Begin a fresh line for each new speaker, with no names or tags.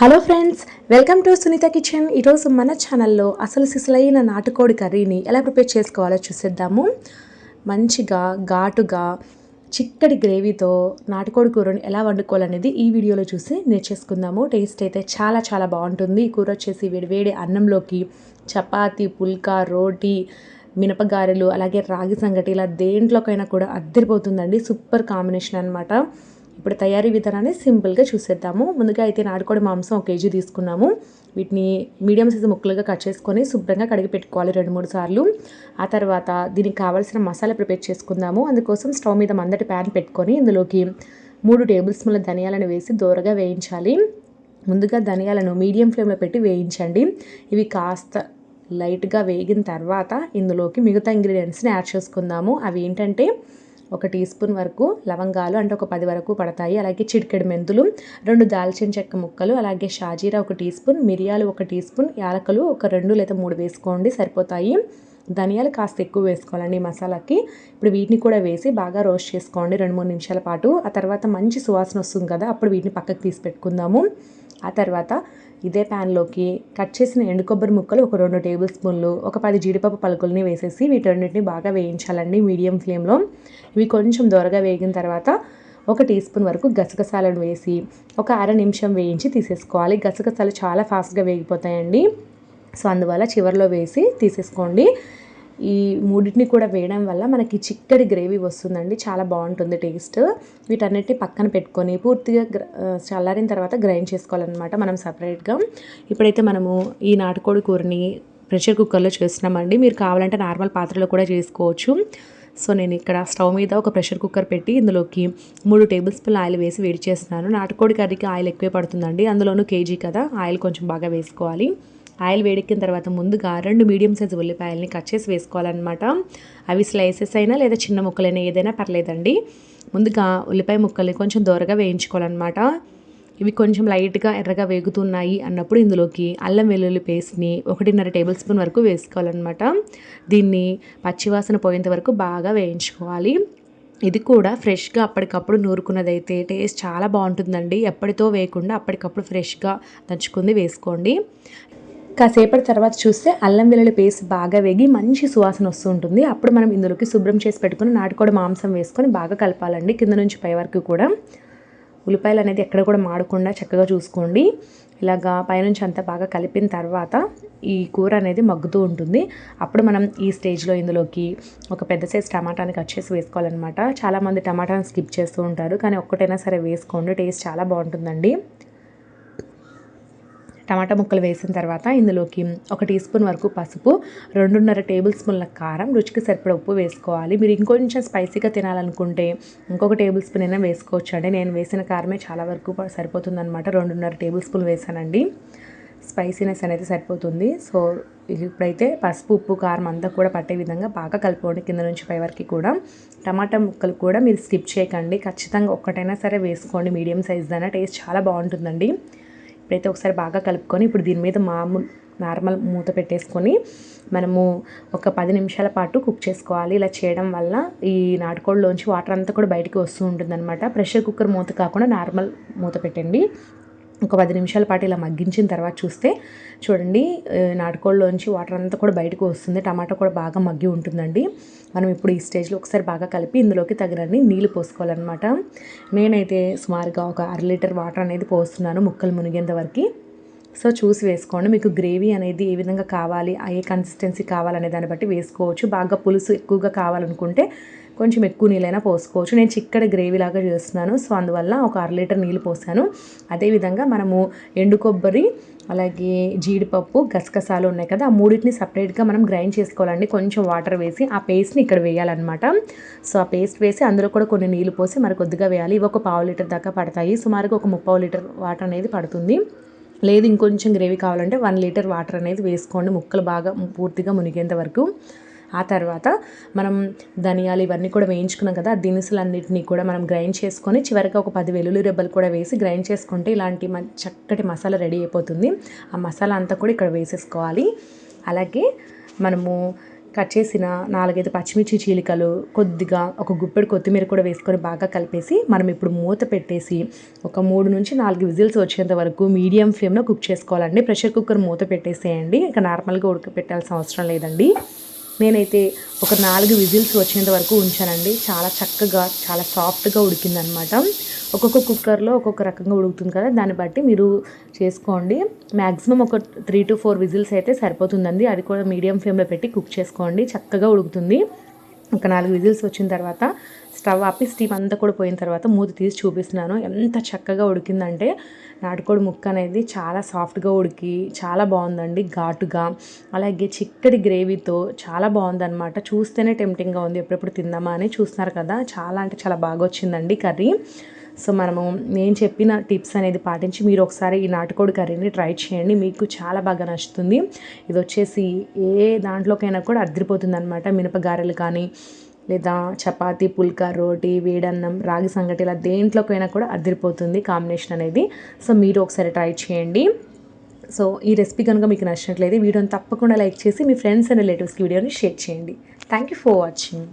Hello friends welcome to Sunitha kitchen ఈరోజు మన ఛానల్లో అసలు సిసలైన నాటుకోడి కర్రీని ఎలా ప్రిపేర్ చేసుకోవాలో చూసేద్దాము. మంచిగా ఘాటుగా చిక్కటి గ్రేవీతో నాటుకోడి కూరని ఎలా వండుకోవాలనేది ఈ వీడియోలో చూసి నేర్చేసుకుందాము. టేస్ట్ అయితే చాలా చాలా బాగుంటుంది. ఈ కూర వచ్చేసి వేడి వేడి అన్నంలోకి చపాతి పుల్కా రోటీ మినపగారెలు అలాగే రాగి సంగటి ఇలా దేంట్లోకైనా కూడా అద్దరిపోతుందండి. సూపర్ కాంబినేషన్ అనమాట ఇప్పుడు తయారీ విధానాన్ని సింపుల్గా చూసేద్దాము. ముందుగా అయితే నాటుకోడి మాంసం ఒక కేజీ తీసుకున్నాము. వీటిని మీడియం సైజు ముక్కలుగా కట్ చేసుకొని శుభ్రంగా కడిగి పెట్టుకోవాలి రెండు మూడు సార్లు. ఆ తర్వాత దీనికి కావాల్సిన మసాలా ప్రిపేర్ చేసుకుందాము. అందుకోసం స్టవ్ మీద మందటి ప్యాన్ పెట్టుకొని ఇందులోకి మూడు టేబుల్ స్పూన్ల ధనియాలను వేసి దూరగా వేయించాలి. ముందుగా ధనియాలను మీడియం ఫ్లేమ్లో పెట్టి వేయించండి. ఇవి కాస్త లైట్గా వేగిన తర్వాత ఇందులోకి మిగతా ఇంగ్రీడియంట్స్ని యాడ్ చేసుకుందాము. అవి ఏంటంటే ఒక టీ స్పూన్ వరకు లవంగాలు అంటే ఒక పది వరకు పడతాయి. అలాగే చిటికెడు మెంతులు రెండు దాల్చిన చెక్క ముక్కలు అలాగే షాజీరా ఒక టీ స్పూన్ మిరియాలు ఒక టీ స్పూన్ యాలకలు ఒక రెండు లేదా మూడు వేసుకోండి సరిపోతాయి. ధనియాలు కాస్త ఎక్కువ వేసుకోవాలండి ఈ మసాలాకి. ఇప్పుడు వీటిని కూడా వేసి బాగా రోస్ట్ చేసుకోండి రెండు మూడు నిమిషాల పాటు. ఆ తర్వాత మంచి సువాసన వస్తుంది కదా అప్పుడు వీటిని పక్కకు తీసి పెట్టుకుందాము. ఆ తర్వాత ఇదే ప్యాన్లోకి కట్ చేసిన ఎండు కొబ్బరి ముక్కలు ఒక రెండు టేబుల్ స్పూన్లు ఒక పది జీడిపప్పు పలుకుల్ని వేసేసి వీటన్నిటిని బాగా వేయించాలండి మీడియం ఫ్లేమ్లో. ఇవి కొంచెం దొరగా వేగిన తర్వాత ఒక టీ స్పూన్ వరకు గసగసాలను వేసి ఒక అర నిమిషం వేయించి తీసేసుకోవాలి. గసగసాలు చాలా ఫాస్ట్గా వేగిపోతాయండి. సో అందువల్ల చివరిలో వేసి తీసేసుకోండి. ఈ మూడింటిని కూడా వేయడం వల్ల మనకి చిక్కటి గ్రేవీ వస్తుందండి. చాలా బాగుంటుంది టేస్ట్. వీటన్నిటిని పక్కన పెట్టుకొని పూర్తిగా చల్లారిన తర్వాత గ్రైండ్ చేసుకోవాలన్నమాట మనం సపరేట్గా. ఇప్పుడైతే మనము ఈ నాటుకోడి కూరని ప్రెషర్ కుక్కర్లో చేస్తున్నామండి. మీరు కావాలంటే నార్మల్ పాత్రలో కూడా చేసుకోవచ్చు. సో నేను ఇక్కడ స్టవ్ మీద ఒక ప్రెషర్ కుక్కర్ పెట్టి ఇందులోకి మూడు టేబుల్ స్పూన్ ఆయిల్ వేసి వేడి చేస్తున్నాను. నాటుకోడి కర్రీకి ఆయిల్ ఎక్కువే పడుతుందండి. అందులోనూ కేజీ కదా ఆయిల్ కొంచెం బాగా వేసుకోవాలి. ఆయిల్ వేడెక్కిన తర్వాత ముందుగా రెండు మీడియం సైజు ఉల్లిపాయలని కట్ చేసి వేసుకోవాలన్నమాట. అవి స్లైసెస్ అయినా లేదా చిన్న ముక్కలైనా ఏదైనా పర్లేదండి. ముందుగా ఉల్లిపాయ ముక్కల్ని కొంచెం దూరగా వేయించుకోవాలన్నమాట. ఇవి కొంచెం లైట్గా ఎర్రగా వేగుతున్నాయి అన్నప్పుడు ఇందులోకి అల్లం వెల్లుల్లి పేస్ట్ని ఒకటిన్నర టేబుల్ స్పూన్ వరకు వేసుకోవాలన్నమాట. దీన్ని పచ్చివాసన పోయేంత వరకు బాగా వేయించుకోవాలి. ఇది కూడా ఫ్రెష్గా అప్పటికప్పుడు నూరుకున్నదైతే టేస్ట్ చాలా బాగుంటుందండి. ఎప్పటితో వేయకుండా అప్పటికప్పుడు ఫ్రెష్గా దంచుకుంది వేసుకోండి. కాసేపటి తర్వాత చూస్తే అల్లం వెల్లుల్లి పేస్ట్ బాగా వేగి మంచి సువాసన వస్తూ ఉంటుంది. అప్పుడు మనం ఇందులోకి శుభ్రం చేసి పెట్టుకుని నాటుకోడి మాంసం వేసుకొని బాగా కలపాలండి. కింద నుంచి పై వరకు కూడా. ఉల్లిపాయలు అనేది ఎక్కడ కూడా మాడకుండా చక్కగా చూసుకోండి. ఇలాగా పైనుంచి అంతా బాగా కలిపిన తర్వాత ఈ కూర అనేది మగ్గుతూ ఉంటుంది. అప్పుడు మనం ఈ స్టేజ్లో ఇందులోకి ఒక పెద్ద సైజ్ టమాటాని కట్ చేసి వేసుకోవాలన్నమాట. చాలామంది టమాటాని స్కిప్ చేస్తూ ఉంటారు. కానీ ఒక్కటైనా సరే వేసుకోండి. టేస్ట్ చాలా బాగుంటుందండి. టమాటా ముక్కలు వేసిన తర్వాత ఇందులోకి ఒక టీ స్పూన్ వరకు పసుపు రెండున్నర టేబుల్ స్పూన్ల కారం రుచికి సరిపడ ఉప్పు వేసుకోవాలి. మీరు ఇంకొంచెం స్పైసీగా తినాలనుకుంటే ఇంకొక టేబుల్ స్పూన్ అయినా వేసుకోవచ్చు అండి నేను వేసిన కారమే చాలా వరకు సరిపోతుంది అనమాట రెండున్నర టేబుల్ స్పూన్ వేసానండి. స్పైసీనెస్ అనేది సరిపోతుంది. సో ఇప్పుడైతే పసుపు ఉప్పు కారం అంతా కూడా పట్టే విధంగా బాగా కలుపుకోండి. కింద నుంచి పై వరకు కూడా టమాటా ముక్కలు కూడా మీరు స్కిప్ చేయకండి. ఖచ్చితంగా ఒక్కటైనా సరే వేసుకోండి. మీడియం సైజ్ అయినా టేస్ట్ చాలా బాగుంటుందండి. ఇప్పుడైతే ఒకసారి బాగా కలుపుకొని ఇప్పుడు దీని మీద మామూలు నార్మల్ మూత పెట్టేసుకొని మనము ఒక పది నిమిషాల పాటు కుక్ చేసుకోవాలి. ఇలా చేయడం వల్ల ఈ నాటుకోళ్ళలోంచి వాటర్ అంతా కూడా బయటికి వస్తూ ఉంటుందన్నమాట. ప్రెషర్ కుక్కర్ మూత కాకుండా నార్మల్ మూత పెట్టండి. ఒక పది నిమిషాల పాటు ఇలా మగ్గించిన తర్వాత చూస్తే చూడండి నాటుకోళ్ళలోంచి వాటర్ అంతా కూడా బయటకు వస్తుంది. టమాటా కూడా బాగా మగ్గి ఉంటుందండి. మనం ఇప్పుడు ఈ స్టేజ్లో ఒకసారి బాగా కలిపి ఇందులోకి తగినన్ని నీళ్ళు పోసుకోవాలన్నమాట. నేనైతే సుమారుగా ఒక అర లీటర్ వాటర్ అనేది పోస్తున్నాను ముక్కలు మునిగేంత వరకు. సో చూసి వేసుకోండి. మీకు గ్రేవీ అనేది ఏ విధంగా కావాలి ఏ కన్సిస్టెన్సీ కావాలనే దాన్ని బట్టి వేసుకోవచ్చు. బాగా పులుసు ఎక్కువగా కావాలనుకుంటే కొంచెం ఎక్కువ నీళ్ళైనా పోసుకోవచ్చు. నేను చిక్కడ గ్రేవీ లాగా చేస్తున్నాను. సో అందువల్ల ఒక అర లీటర్ నీళ్ళు పోసాను. అదేవిధంగా మనము ఎండు కొబ్బరి అలాగే జీడిపప్పు గసగసాలు ఉన్నాయి కదా ఆ మూడింటిని సపరేట్గా మనం గ్రైండ్ చేసుకోవాలండి. కొంచెం వాటర్ వేసి ఆ పేస్ట్ని ఇక్కడ వేయాలన్నమాట. సో ఆ పేస్ట్ వేసి అందులో కూడా కొన్ని నీళ్ళు పోసి మరి కొద్దిగా వేయాలి. ఇవి ఒక పావు లీటర్ దాకా పడతాయి. సుమారుగా ఒక ముప్పావు లీటర్ వాటర్ అనేది పడుతుంది. లేదు ఇంకొంచెం గ్రేవీ కావాలంటే వన్ లీటర్ వాటర్ అనేది వేసుకోండి. ముక్కలు బాగా పూర్తిగా మునిగేంత వరకు. ఆ తర్వాత మనం ధనియాలు ఇవన్నీ కూడా వేయించుకున్నాం కదా దినుసులన్నింటినీ కూడా మనం గ్రైండ్ చేసుకొని చివరికి ఒక పది వెల్లుల్లి రెబ్బలు కూడా వేసి గ్రైండ్ చేసుకుంటే ఇలాంటి చక్కటి మసాలా రెడీ అయిపోతుంది. ఆ మసాలా అంతా కూడా ఇక్కడ వేసేసుకోవాలి. అలాగే మనము కట్ చేసిన నాలుగైదు పచ్చిమిర్చి చీలికలు కొద్దిగా ఒక గుప్పెడు కొత్తిమీర కూడా వేసుకొని బాగా కలిపేసి మనం ఇప్పుడు మూత పెట్టేసి ఒక మూడు నుంచి నాలుగు విజిల్స్ వచ్చేంత వరకు మీడియం ఫ్లేమ్లో కుక్ చేసుకోవాలండి. ప్రెషర్ కుక్కర్ మూత పెట్టేసేయండి. ఇంకా నార్మల్గా ఉడకపెట్టాల్సిన అవసరం లేదండి. నేనైతే ఒక నాలుగు విజిల్స్ వచ్చేంత వరకు ఉంచానండి. చాలా చక్కగా చాలా సాఫ్ట్గా ఉడికిందనమాట ఒక్కొక్క కుక్కర్లో ఒక్కొక్క రకంగా ఉడుకుతుంది కదా దాన్ని బట్టి మీరు చేసుకోండి. మ్యాక్సిమం ఒక త్రీ టు ఫోర్ విజిల్స్ అయితే సరిపోతుందండి. అది కూడా మీడియం ఫ్లేమ్లో పెట్టి కుక్ చేసుకోండి. చక్కగా ఉడుకుతుంది. ఒక నాలుగు విజిల్స్ వచ్చిన తర్వాత స్టవ్ ఆపి స్టీమ్ అంతా కూడా పోయిన తర్వాత మూత తీసి చూపిస్తున్నాను. ఎంత చక్కగా ఉడికిందంటే నాటుకోడి ముక్క అనేది చాలా సాఫ్ట్గా ఉడికి చాలా బాగుందండి ఘాటుగా. అలాగే చిక్కటి గ్రేవీతో చాలా బాగుందన్నమాట. చూస్తేనే టెంప్టింగ్గా ఉంది. ఎప్పుడెప్పుడు తిందామా అని చూస్తున్నారు కదా. చాలా అంటే చాలా బాగా వచ్చిందండి కర్రీ. సో మనము నేను చెప్పిన టిప్స్ అనేది పాటించి మీరు ఒకసారి ఈ నాటుకోడి కర్రీని ట్రై చేయండి. మీకు చాలా బాగా నచ్చుతుంది. ఇది వచ్చేసి ఏ దాంట్లోకైనా కూడా అద్దరిపోతుంది అనమాట మినపగారెలు కానీ లేదా చపాతి పుల్కా రోటీ వేడన్నం రాగి సంగటి ఇలా దేంట్లోకైనా కూడా అద్దరిపోతుంది కాంబినేషన్ అనేది. సో మీరు ఒకసారి ట్రై చేయండి. సో ఈ రెసిపీ కనుక మీకు నచ్చినట్లయితే వీడియోని తప్పకుండా లైక్ చేసి మీ ఫ్రెండ్స్ అండ్ రిలేటివ్స్కి వీడియోని షేర్ చేయండి. Thank you for watching.